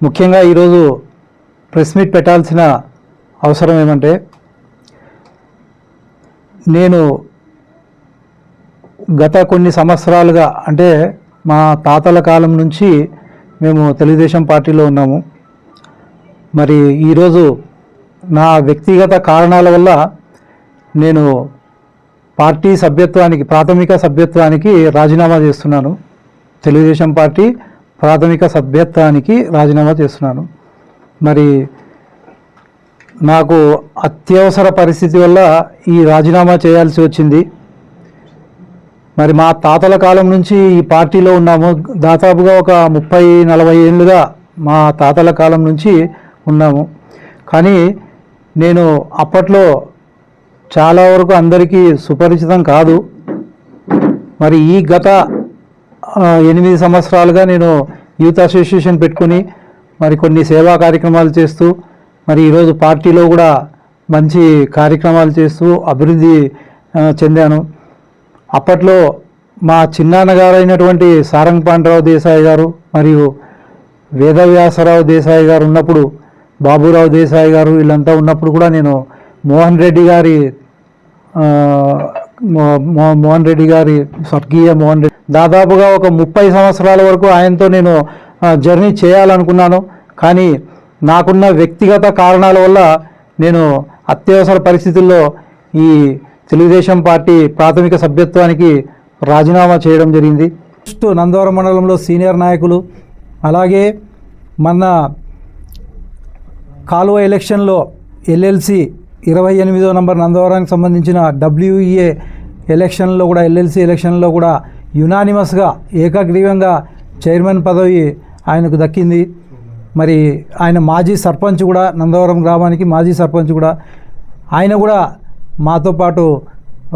ముఖ్యంగా ఈరోజు press meet పెట్టాల్సిన అవసరం ఏమంటే నేను గత కొన్ని సంవత్సరాలుగా అంటే మా తాతల కాలం నుంచి మేము తెలుగుదేశం పార్టీలో ఉన్నాము. మరి ఈరోజు నా వ్యక్తిగత కారణాల వల్ల నేను పార్టీ సభ్యత్వానికి ప్రాథమిక సభ్యత్వానికి రాజీనామా చేస్తున్నాను. తెలుగుదేశం పార్టీ ప్రాథమిక సభ్యత్వానికి రాజీనామా చేస్తున్నాను. మరి నాకు అత్యవసర పరిస్థితి వల్ల ఈ రాజీనామా చేయాల్సి వచ్చింది. మరి మా తాతల కాలం నుంచి ఈ పార్టీలో ఉన్నాము. దాదాపుగా ఒక ముప్పై నలభై ఏళ్ళుగా మా తాతల కాలం నుంచి ఉన్నాము. కానీ నేను అప్పట్లో చాలా వరకు అందరికీ సుపరిచితం కాదు. మరి ఈ గత ఎనిమిది సంవత్సరాలుగా నేను యూత్ అసోసియేషన్ పెట్టుకుని మరి కొన్ని సేవా కార్యక్రమాలు చేస్తూ మరి ఈరోజు పార్టీలో కూడా మంచి కార్యక్రమాలు చేస్తూ అభివృద్ధి చెందాను. అప్పట్లో మా చిన్నాన్నగారైనటువంటి సారంగ్ పాండరావు దేశాయి గారు మరియు వేదవ్యాసరావు దేశాయి గారు ఉన్నప్పుడు బాబురావు దేశాయి గారు వీళ్ళంతా ఉన్నప్పుడు కూడా నేను మోహన్ రెడ్డి గారి మోహన్ రెడ్డి గారి స్వర్గీయ మోహన్ రెడ్డి. దాదాపుగా ఒక ముప్పై సంవత్సరాల వరకు ఆయనతో నేను జర్నీ చేయాలనుకున్నాను. కానీ నాకున్న వ్యక్తిగత కారణాల వల్ల నేను అత్యవసర పరిస్థితుల్లో ఈ తెలుగుదేశం పార్టీ ప్రాథమిక సభ్యత్వానికి రాజీనామా చేయడం జరిగింది. ఫస్ట్ నందవరం మండలంలో సీనియర్ నాయకులు అలాగే మన కాలువ ఎలక్షన్లో ఎల్ఎల్సి ఇరవై ఎనిమిదో నంబర్ నందవరానికి సంబంధించిన డబ్ల్యూఈఏ ఎలక్షన్లో కూడా ఎల్ఎల్సి ఎలక్షన్లో కూడా యునానిమస్గా ఏకగ్రీవంగా చైర్మన్ పదవి ఆయనకు దక్కింది. మరి ఆయన మాజీ సర్పంచ్ కూడా నందవరం గ్రామానికి మాజీ సర్పంచ్ కూడా. ఆయన కూడా మాతో పాటు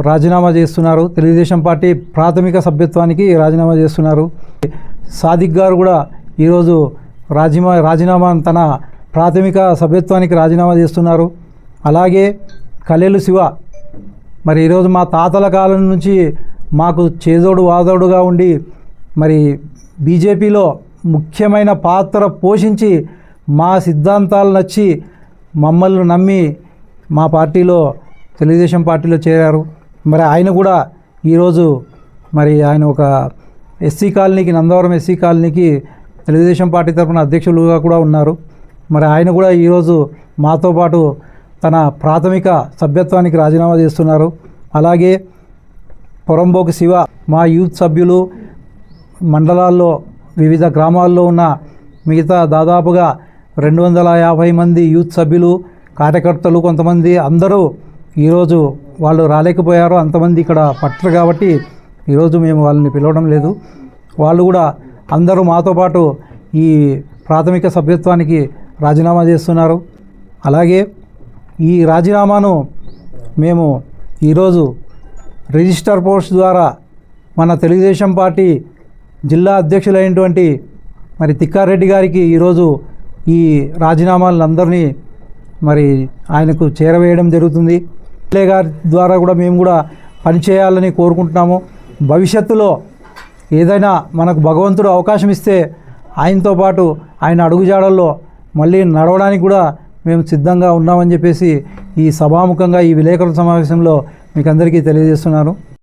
రాజీనామా చేస్తున్నారు. తెలుగుదేశం పార్టీ ప్రాథమిక సభ్యత్వానికి రాజీనామా చేస్తున్నారు. సాదిక్ గారు కూడా ఈరోజు రాజీమా రాజీనామా తన ప్రాథమిక సభ్యత్వానికి రాజీనామా చేస్తున్నారు. అలాగే కలెలు శివ. మరి ఈరోజు మా తాతల కాలం నుంచి మాకు చేదోడు వాదోడుగా ఉండి మరి బీజేపీలో ముఖ్యమైన పాత్ర పోషించి మా సిద్ధాంతాలు నచ్చి మమ్మల్ని నమ్మి మా పార్టీలో తెలుగుదేశం పార్టీలో చేరారు. మరి ఆయన కూడా ఈరోజు మరి ఆయన ఒక ఎస్సీ కాలనీకి నందవరం ఎస్సీ కాలనీకి తెలుగుదేశం పార్టీ తరఫున అధ్యక్షులుగా కూడా ఉన్నారు. మరి ఆయన కూడా ఈరోజు మాతో పాటు తన ప్రాథమిక సభ్యత్వానికి రాజీనామా చేస్తున్నారు. అలాగే పొరంబోకు శివ మా యూత్ సభ్యులు మండలాల్లో వివిధ గ్రామాల్లో ఉన్న మిగతా దాదాపుగా రెండు వందల యాభై మంది యూత్ సభ్యులు కార్యకర్తలు కొంతమంది అందరూ ఈరోజు వాళ్ళు రాలేకపోయారు. అంతమంది ఇక్కడ పట్టరు కాబట్టి ఈరోజు మేము వాళ్ళని పిలవడం లేదు. వాళ్ళు కూడా అందరూ మాతో పాటు ఈ ప్రాథమిక సభ్యత్వానికి రాజీనామా చేస్తున్నారు. అలాగే ఈ రాజీనామాను మేము ఈరోజు రిజిస్టర్ పోస్ట్ ద్వారా మన తెలుగుదేశం పార్టీ జిల్లా అధ్యక్షులైనటువంటి మరి తిక్కారెడ్డి గారికి ఈరోజు ఈ రాజీనామాలందరినీ మరి ఆయనకు చేరవేయడం జరుగుతుంది. ఎమ్మెల్యే గారి ద్వారా కూడా మేము కూడా పనిచేయాలని కోరుకుంటున్నాము. భవిష్యత్తులో ఏదైనా మనకు భగవంతుడు అవకాశం ఇస్తే ఆయనతో పాటు ఆయన అడుగుజాడల్లో మళ్ళీ నడవడానికి కూడా మేము సిద్ధంగా ఉన్నామని చెప్పేసి ఈ సభాముఖంగా ఈ విలేకరుల సమావేశంలో మీకు అందరికీ తెలియజేస్తున్నాను